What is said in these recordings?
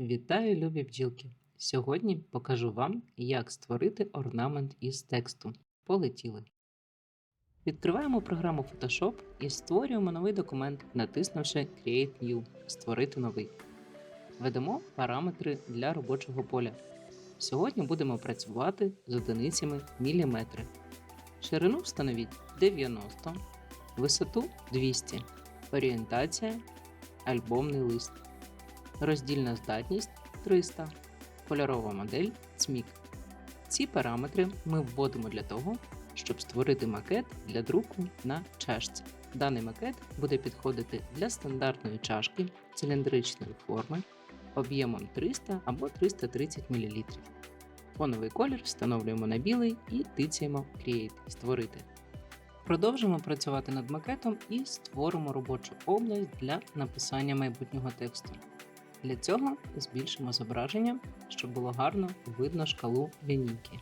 Вітаю, любі бджілки! Сьогодні покажу вам, як створити орнамент із тексту. Полетіли. Відкриваємо програму Photoshop і створюємо новий документ, натиснувши Create New Створити новий. Введемо параметри для робочого поля. Сьогодні будемо працювати з одиницями міліметри. Ширину встановіть 90, висоту 200, орієнтація, альбомний лист. Роздільна здатність 300, кольорова модель цмік. Ці параметри ми вводимо для того, щоб створити макет для друку на чашці. Даний макет буде підходити для стандартної чашки циліндричної форми об'ємом 300 або 330 мл. Фоновий колір встановлюємо на білий і тицяємо Create Створити. Продовжимо працювати над макетом і створимо робочу область для написання майбутнього тексту. Для цього збільшимо зображення, щоб було гарно видно шкалу лінійки.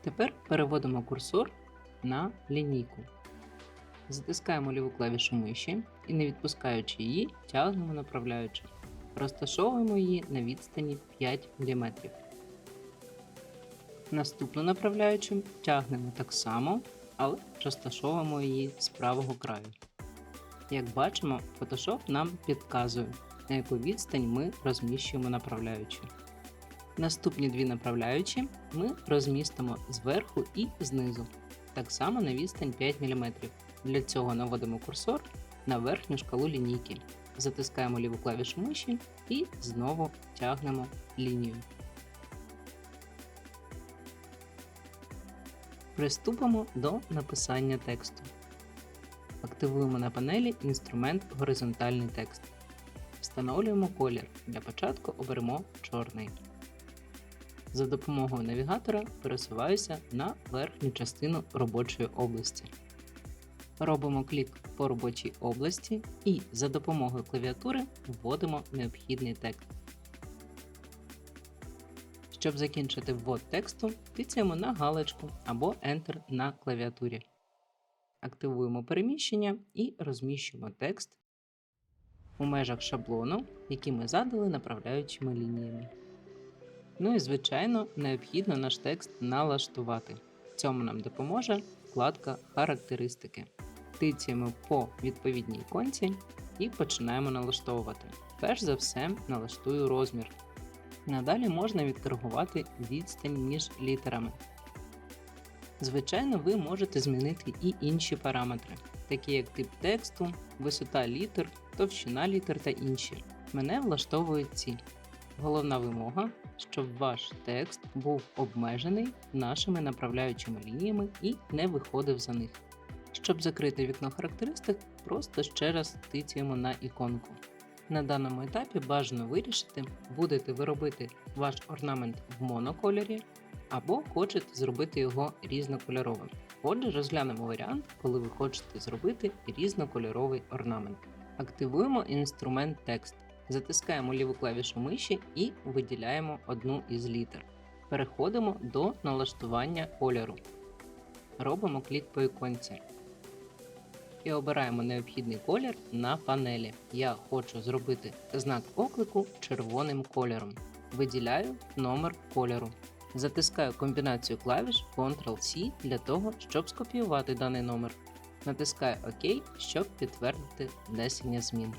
Тепер переводимо курсор на лінійку. Затискаємо ліву клавішу миші і, не відпускаючи її, тягнемо направляючи. Розташовуємо її на відстані 5 мм. Наступну направляючу тягнемо так само, але розташовуємо її з правого краю. Як бачимо, Photoshop нам підказує, на яку відстань ми розміщуємо направляючі. Наступні дві направляючі ми розмістимо зверху і знизу, так само на відстань 5 мм. Для цього наводимо курсор на верхню шкалу лінійки, затискаємо ліву клавішу миші і знову тягнемо лінію. Приступимо до написання тексту. Активуємо на панелі інструмент Горизонтальний текст. Встановлюємо колір. Для початку оберемо чорний. За допомогою навігатора пересуваюся на верхню частину робочої області. Робимо клік по робочій області і за допомогою клавіатури вводимо необхідний текст. Щоб закінчити ввод тексту, тицяємо на галочку або Enter на клавіатурі. Активуємо переміщення і розміщуємо текст у межах шаблону, який ми задали направляючими лініями. Ну і, звичайно, необхідно наш текст налаштувати. Цьому нам допоможе вкладка Характеристики. Тицяємо по відповідній іконці і починаємо налаштовувати. Перш за все, налаштую розмір. Надалі можна відкоригувати відстань між літерами. Звичайно, ви можете змінити і інші параметри, такі як тип тексту, висота літер, товщина літер та інші. Мене влаштовують ці. Головна вимога, щоб ваш текст був обмежений нашими направляючими лініями і не виходив за них. Щоб закрити вікно характеристик, просто ще раз тицяємо на іконку. На даному етапі бажано вирішити, будете ви робити ваш орнамент в монокольорі або хочете зробити його різнокольоровим. Отже, розглянемо варіант, коли ви хочете зробити різнокольоровий орнамент. Активуємо інструмент текст, затискаємо ліву клавішу миші і виділяємо одну із літер. Переходимо до налаштування кольору. Робимо клік по іконці. І обираємо необхідний колір на панелі. Я хочу зробити знак оклику червоним кольором. Виділяю номер кольору. Затискаю комбінацію клавіш Ctrl-C для того, щоб скопіювати даний номер. Натискаю ОК, щоб підтвердити внесення змін.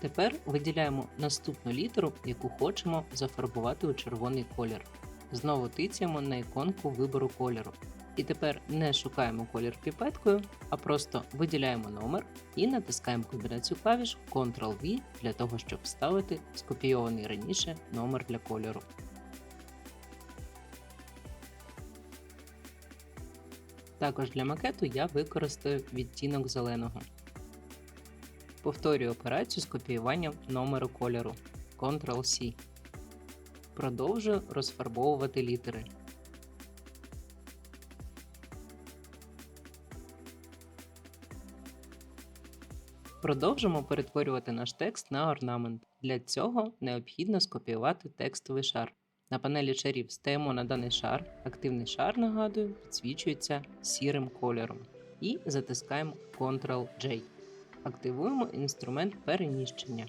Тепер виділяємо наступну літеру, яку хочемо зафарбувати у червоний колір. Знову тицяємо на іконку вибору кольору. І тепер не шукаємо колір піпеткою, а просто виділяємо номер і натискаємо комбінацію клавіш Ctrl-V для того, щоб вставити скопійований раніше номер для кольору. Також для макету я використаю відтінок зеленого. Повторюю операцію з копіюванням номеру кольору Ctrl-C. Продовжую розфарбовувати літери. Продовжимо перетворювати наш текст на орнамент. Для цього необхідно скопіювати текстовий шар. На панелі шарів стаємо на даний шар. Активний шар, нагадую, підсвічується сірим кольором. І затискаємо Ctrl-J. Активуємо інструмент переміщення.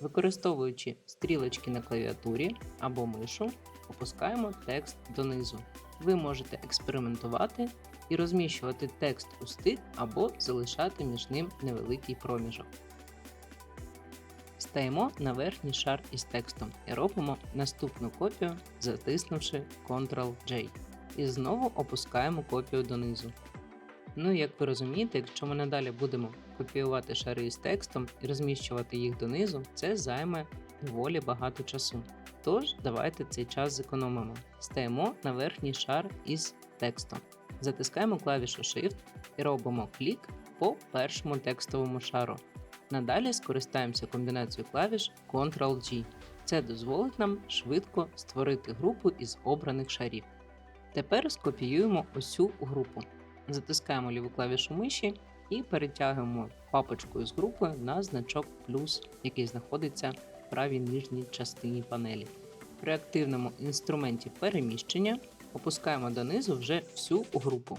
Використовуючи стрілочки на клавіатурі або мишу, опускаємо текст донизу. Ви можете експериментувати і розміщувати текст у стик або залишати між ним невеликий проміжок. Стаємо на верхній шар із текстом і робимо наступну копію, затиснувши Ctrl-J. І знову опускаємо копію донизу. Ну і як ви розумієте, якщо ми надалі будемо копіювати шари із текстом і розміщувати їх донизу, це займе доволі багато часу. Тож, давайте цей час зекономимо. Стаємо на верхній шар із текстом. Затискаємо клавішу Shift і робимо клік по першому текстовому шару. Надалі скористаємося комбінацією клавіш Ctrl-G. Це дозволить нам швидко створити групу із обраних шарів. Тепер скопіюємо усю групу. Затискаємо ліву клавішу миші і перетягуємо папочкою з групою на значок плюс, який знаходиться в правій нижній частині панелі. При активному інструменті переміщення опускаємо донизу вже всю групу.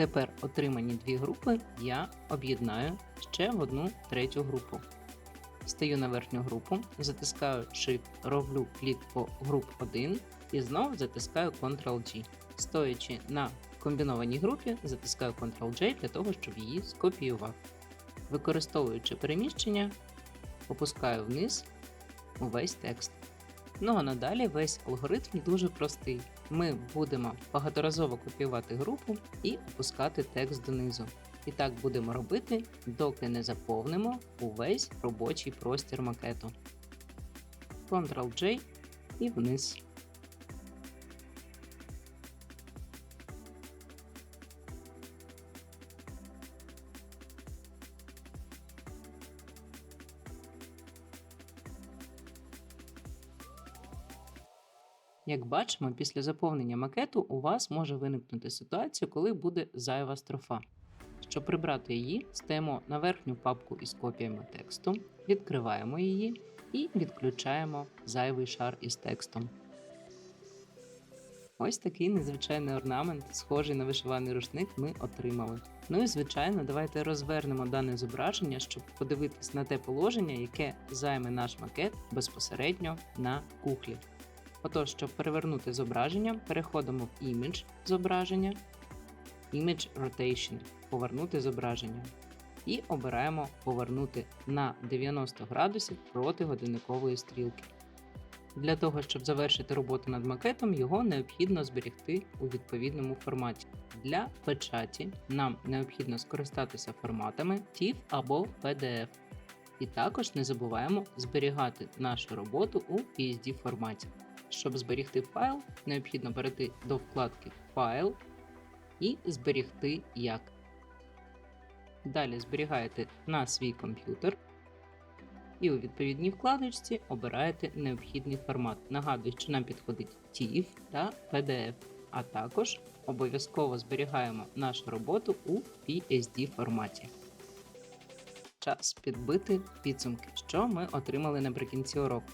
Тепер отримані дві групи я об'єднаю ще в одну третю групу. Стаю на верхню групу, затискаю Shift, роблю клік по груп 1 і знову затискаю Ctrl-G. Стоячи на комбінованій групі, затискаю Ctrl-J для того, щоб її скопіювати. Використовуючи переміщення, опускаю вниз увесь текст. Ну а надалі весь алгоритм дуже простий. Ми будемо багаторазово копіювати групу і опускати текст донизу. І так будемо робити, доки не заповнимо увесь робочий простір макету. Ctrl-J і вниз. Як бачимо, після заповнення макету у вас може виникнути ситуація, коли буде зайва строфа. Щоб прибрати її, стаємо на верхню папку із копіями тексту, відкриваємо її і відключаємо зайвий шар із текстом. Ось такий незвичайний орнамент, схожий на вишиваний рушник, ми отримали. Ну і звичайно, давайте розвернемо дане зображення, щоб подивитись на те положення, яке займе наш макет безпосередньо на куклі. Отож, щоб перевернути зображення, переходимо в Image зображення, Image Rotation, повернути зображення. І обираємо повернути на 90 градусів проти годинникової стрілки. Для того, щоб завершити роботу над макетом, його необхідно зберегти у відповідному форматі. Для печаті нам необхідно скористатися форматами TIFF або PDF. І також не забуваємо зберігати нашу роботу у PSD форматі. Щоб зберігти файл, необхідно перейти до вкладки Файл і зберігти як. Далі зберігаєте на свій комп'ютер і у відповідній вкладочці обираєте необхідний формат. Нагадую, що нам підходить TIFF та PDF, а також обов'язково зберігаємо нашу роботу у PSD форматі. Час підбити підсумки, що ми отримали наприкінці уроку.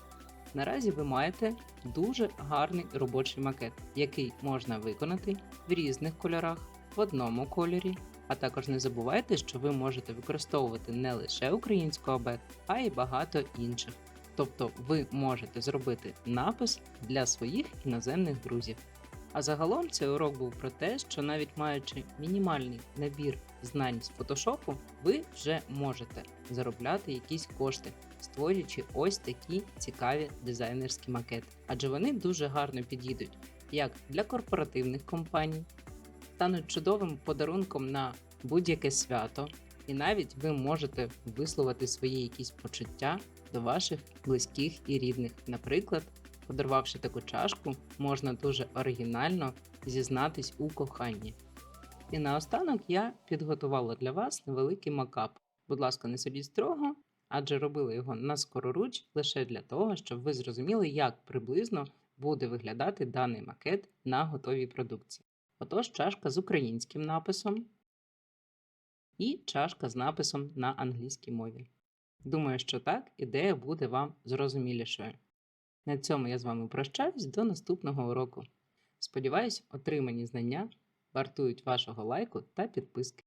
Наразі ви маєте дуже гарний робочий макет, який можна виконати в різних кольорах, в одному кольорі. А також не забувайте, що ви можете використовувати не лише українську абет, а й багато інших. Тобто ви можете зробити напис для своїх іноземних друзів. А загалом цей урок був про те, що навіть маючи мінімальний набір знань з фотошопу, ви вже можете заробляти якісь кошти, створюючи ось такі цікаві дизайнерські макети. Адже вони дуже гарно підійдуть як для корпоративних компаній, стануть чудовим подарунком на будь-яке свято, і навіть ви можете висловити свої якісь почуття до ваших близьких і рідних. Наприклад, подарувавши таку чашку, можна дуже оригінально зізнатись у коханні. І наостанок я підготувала для вас невеликий макап. Будь ласка, не судіть строго, адже робила його на скороруч лише для того, щоб ви зрозуміли, як приблизно буде виглядати даний макет на готовій продукції. Отож, чашка з українським написом і чашка з написом на англійській мові. Думаю, що так ідея буде вам зрозумілішою. На цьому я з вами прощаюсь до наступного уроку. Сподіваюсь, отримані знання вартують вашого лайку та підписки.